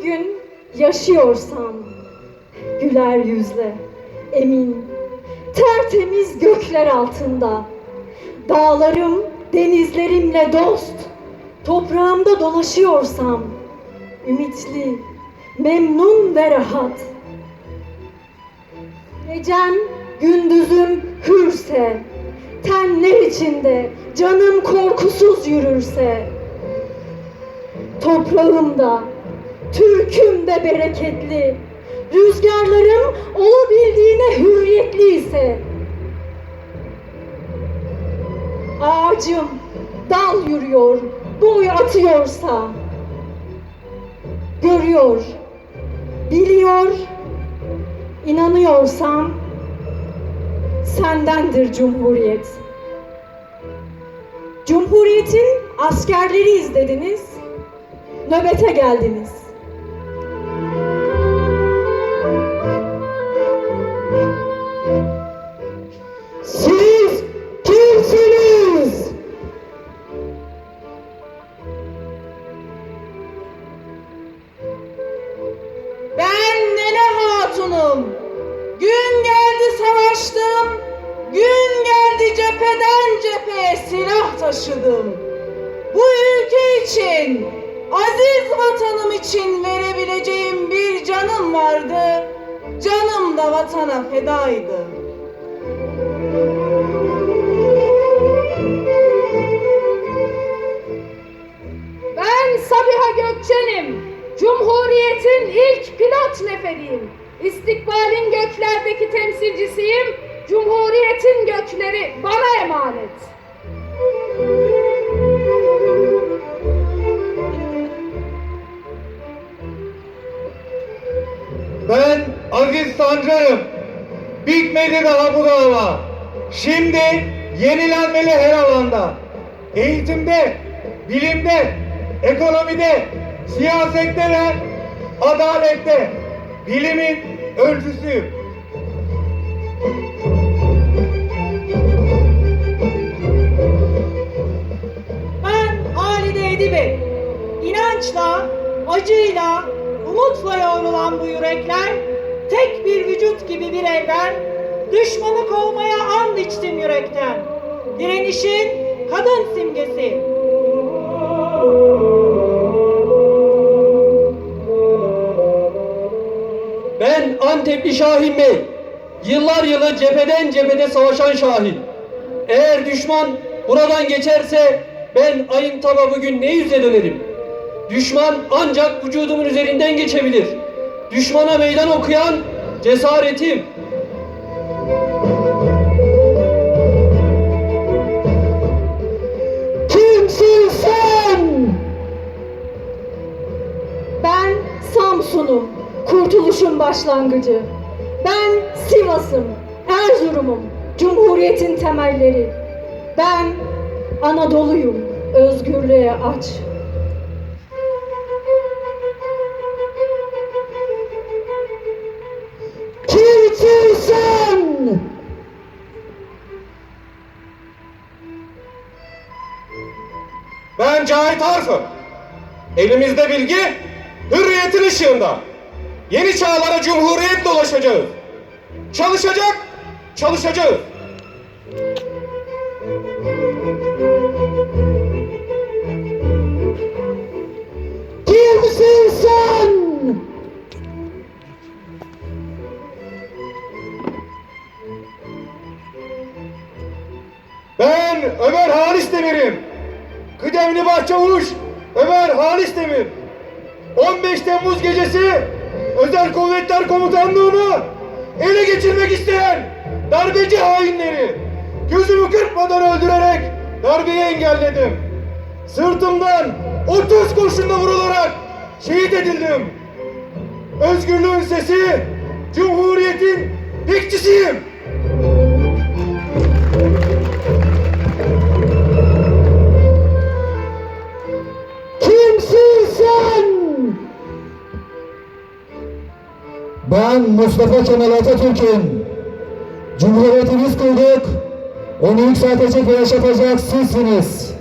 bugün yaşıyorsam güler yüzle emin tertemiz gökler altında dağlarım denizlerimle dost toprağımda dolaşıyorsam ümitli memnun ve rahat. Gecem gündüzüm hürse tenler içinde canım korkusuz yürürse Toprağımda, türkümde bereketli, rüzgarlarım olabildiğine hürriyetli ise, ağacım dal yürüyor, boy atıyorsa, görüyor, biliyor, inanıyorsam, sendendir Cumhuriyet. Cumhuriyetin askerleri izlediniz, nöbete geldiniz. Hatun'um. Gün geldi savaştım. Gün geldi cepheden cepheye silah taşıdım. Bu ülke için, aziz vatanım için verebileceğim bir canım vardı. Canım da vatana fedaydı. Ben Sabiha Gökçen'im. Cumhuriyet'in ilk pilot neferiyim. İstikbalin göklerdeki temsilcisiyim. Cumhuriyet'in gökleri bana emanet. Ben Aziz Sancar'ım. Bitmedi daha bu dava. Şimdi yenilenmeli her alanda. Eğitimde, bilimde, ekonomide, siyasette ve adalette bilimin öncüsüyüm. Ben Halide Edip'im. İnançla, acıyla, umutla yoğrulan bu yürekler, tek bir vücut gibi bir evren, düşmanı kovmaya and içtim yürekten. Direnişin kadın Ben Antepli Şahin Bey. Yıllar yılı cepheden cephede savaşan Şahin. Eğer düşman buradan geçerse ben ayın taba bugün ne yüzle dönerim? Düşman ancak vücudumun üzerinden geçebilir. Düşmana meydan okuyan cesaretim. Kimsin sen? Ben Samsun'um, kurtuluşun başlangıcı. Ben Sivas'ım, Erzurum'um, Cumhuriyet'in temelleri. Ben Anadolu'yum, özgürlüğe aç. Kimsin? Ben Cahit Arfı. Elimizde bilgi, hürriyetin ışığında. Yeni çağlara cumhuriyet dolaşacağız. Çalışacak, çalışacağız. Kimsin sen? Ben Ömer Halis Demir'im. Kıdemli Bahçavuş Ömer Halis Demir. 15 Temmuz gecesi Özel Kuvvetler Komutanlığı'nı ele geçirmek isteyen darbeci hainleri gözümü kırpmadan öldürerek darbeyi engelledim. Sırtımdan 30 kurşunla vurularak şehit edildim. Özgürlüğün sesi, Cumhuriyet'in bekçisiyim. Mustafa Kemal Atatürk'üm. Cumhuriyetimiz kurduk. Onu yükseltecek ve yaşatacak sizsiniz.